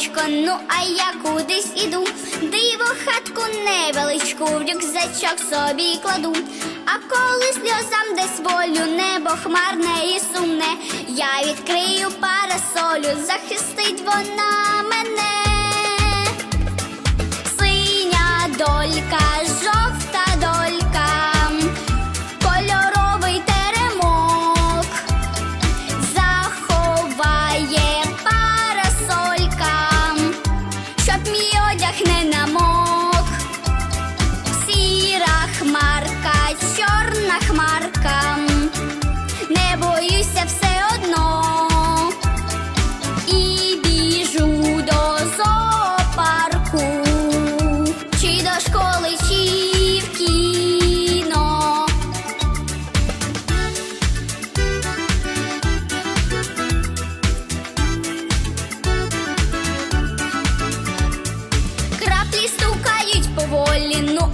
лялечко, ну а я кудись іду, диво хатку невеличку, в рюкзачок собі кладу, а коли сльозам десь волю, небо хмарне і сумне, я відкрию парасолю, захистить вона.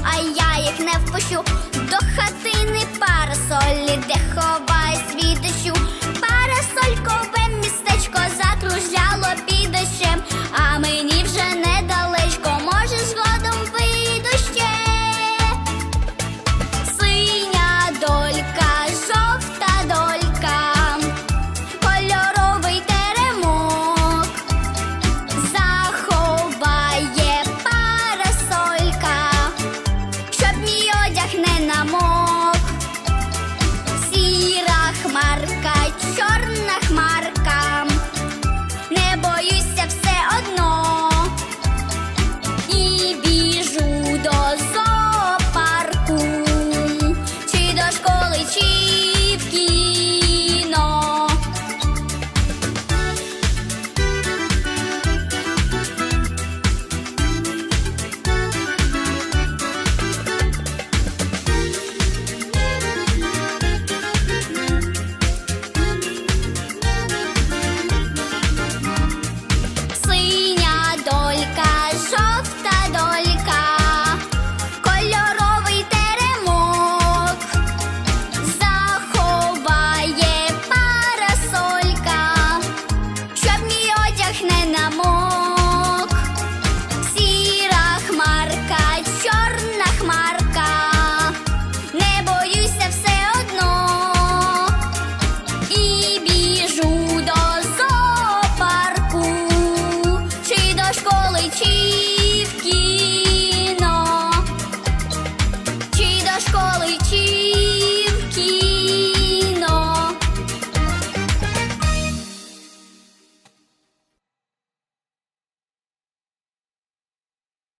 а я їх не впущу до хатини парасолі, де ховаю.